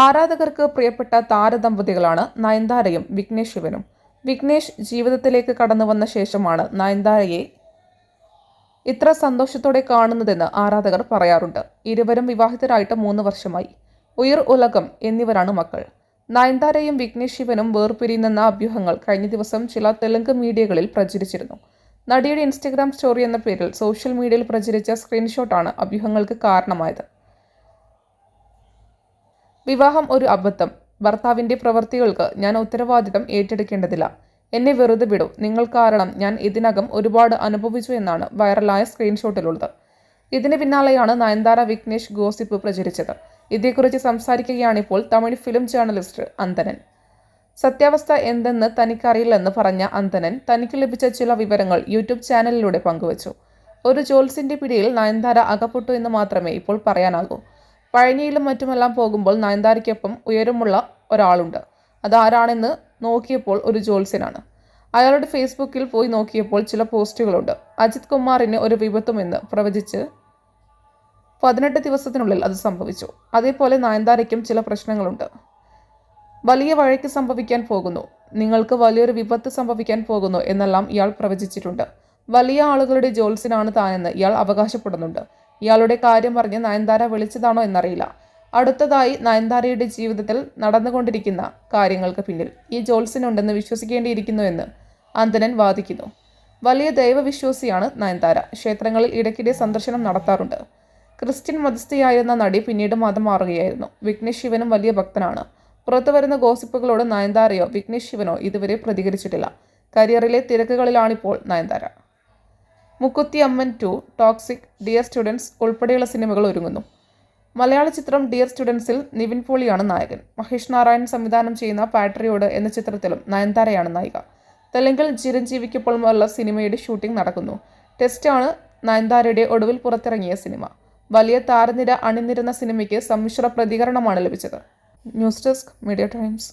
ആരാധകർക്ക് പ്രിയപ്പെട്ട താരദമ്പതികളാണ് നയൻതാരയും വിഘ്നേഷ് ശിവനും വിഘ്നേഷ് ജീവിതത്തിലേക്ക് കടന്നു വന്ന ശേഷമാണ് നയൻതാരയെ ഇത്ര സന്തോഷത്തോടെ കാണുന്നതെന്ന് ആരാധകർ പറയാറുണ്ട്. ഇരുവരും വിവാഹിതരായിട്ട് മൂന്ന് വർഷമായി. ഉയർ ഉലകം എന്നിവരാണ് മക്കൾ. നയൻതാരയും വിഘ്നേഷ് ശിവനും വേർപിരിയുന്നെന്ന അഭ്യൂഹങ്ങൾ കഴിഞ്ഞ ദിവസം ചില തെലുങ്ക് മീഡിയകളിൽ പ്രചരിച്ചിരുന്നു. നടിയുടെ ഇൻസ്റ്റഗ്രാം സ്റ്റോറി എന്ന പേരിൽ സോഷ്യൽ മീഡിയയിൽ പ്രചരിച്ച സ്ക്രീൻഷോട്ടാണ് അഭ്യൂഹങ്ങൾക്ക് കാരണമായത്. വിവാഹം ഒരു അബദ്ധം. ഭർത്താവിന്റെ പ്രവൃത്തികൾക്ക് ഞാൻ ഉത്തരവാദിത്തം ഏറ്റെടുക്കേണ്ടതില്ല. എന്നെ വെറുതെ വിടൂ. നിങ്ങൾ കാരണം ഞാൻ ഇതിനകം ഒരുപാട് അനുഭവിച്ചു എന്നാണ് വൈറലായ സ്ക്രീൻഷോട്ടിലുള്ളത്. ഇതിന് പിന്നാലെയാണ് നയൻതാര വിഘ്നേഷ് ഗോസിപ്പ് പ്രചരിച്ചത്. ഇതേക്കുറിച്ച് സംസാരിക്കുകയാണിപ്പോൾ തമിഴ് ഫിലിം ജേർണലിസ്റ്റ് അന്തനൻ. സത്യാവസ്ഥ എന്തെന്ന് തനിക്കറിയില്ലെന്ന് പറഞ്ഞ അന്തനൻ തനിക്ക് ലഭിച്ച ചില വിവരങ്ങൾ യൂട്യൂബ് ചാനലിലൂടെ പങ്കുവച്ചു. ഒരു ജോൽസിന്റെ പിടിയിൽ നയൻതാര അകപ്പെട്ടു എന്ന് മാത്രമേ ഇപ്പോൾ പറയാനാകൂ. പഴനിയിലും മറ്റുമെല്ലാം പോകുമ്പോൾ നയൻതാരയ്ക്കൊപ്പം ഉയരമുള്ള ഒരാളുണ്ട്. അതാരാണെന്ന് നോക്കിയപ്പോൾ ഒരു ജോത്സ്യനാണ് അയാളുടെ ഫേസ്ബുക്കിൽ പോയി നോക്കിയപ്പോൾ ചില പോസ്റ്റുകളുണ്ട്. അജിത് കുമാറിന് ഒരു വിപത്തുമെന്ന് പ്രവചിച്ച് പതിനെട്ട് ദിവസത്തിനുള്ളിൽ അത് സംഭവിച്ചു. അതേപോലെ നയൻതാരയ്ക്കും ചില പ്രശ്നങ്ങളുണ്ട്. വലിയ വഴക്ക് സംഭവിക്കാൻ പോകുന്നു. നിങ്ങൾക്ക് വലിയൊരു വിപത്ത് സംഭവിക്കാൻ പോകുന്നു എന്നെല്ലാം ഇയാൾ പ്രവചിച്ചിട്ടുണ്ട്. വലിയ ആളുകളുടെ ജോത്സ്യനാണ് താനെന്ന് ഇയാൾ അവകാശപ്പെടുന്നുണ്ട്. ഇയാളുടെ കാര്യം പറഞ്ഞ് നയൻതാര വിളിച്ചതാണോ എന്നറിയില്ല. അടുത്തതായി നയൻതാരയുടെ ജീവിതത്തിൽ നടന്നുകൊണ്ടിരിക്കുന്ന കാര്യങ്ങൾക്ക് പിന്നിൽ ഈ ജോത്സ്യനുണ്ടെന്ന് വിശ്വസിക്കേണ്ടിയിരിക്കുന്നു എന്ന് അന്തനൻ വാദിക്കുന്നു. വലിയ ദൈവവിശ്വാസിയാണ് നയൻതാര. ക്ഷേത്രങ്ങളിൽ ഇടയ്ക്കിടെ സന്ദർശനം നടത്താറുണ്ട്. ക്രിസ്ത്യൻ മതസ്ഥയായിരുന്ന നടി പിന്നീട് മതം മാറുകയായിരുന്നു. വിഘ്നേഷ് ശിവനും വലിയ ഭക്തനാണ്. പുറത്തുവരുന്ന ഗോസിപ്പുകളോട് നയൻതാരയോ വിഘ്നേഷ് ശിവനോ ഇതുവരെ പ്രതികരിച്ചിട്ടില്ല. കരിയറിലെ തിരക്കുകളിലാണിപ്പോൾ Nayanthara. Mookuthi Amman two Toxic Dear Students ഉൾപ്പെടെയുള്ള സിനിമകൾ ഒരുങ്ങുന്നു. മലയാള ചിത്രം ഡിയർ സ്റ്റുഡൻസിൽ നിവിൻ പോളിയാണ് നായകൻ. മഹേഷ് നാരായൺ സംവിധാനം ചെയ്യുന്ന പാട്രിയോട് എന്ന ചിത്രത്തിലും നയൻതാരയാണ് നായിക. തെലുങ്കിൽ ചിരഞ്ജീവിക്കൊപ്പമുള്ള സിനിമയുടെ ഷൂട്ടിംഗ് നടക്കുന്നു. ടെസ്റ്റാണ് നയൻതാരയുടെ ഒടുവിൽ പുറത്തിറങ്ങിയ സിനിമ. വലിയ താരനിര അണിനിരുന്ന സിനിമയ്ക്ക് സമ്മിശ്ര പ്രതികരണമാണ് ലഭിച്ചത്. News desk media Times.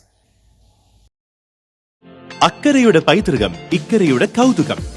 അക്കരയുടെ പൈതൃകം ഇക്കരയുടെ കൗതുകം.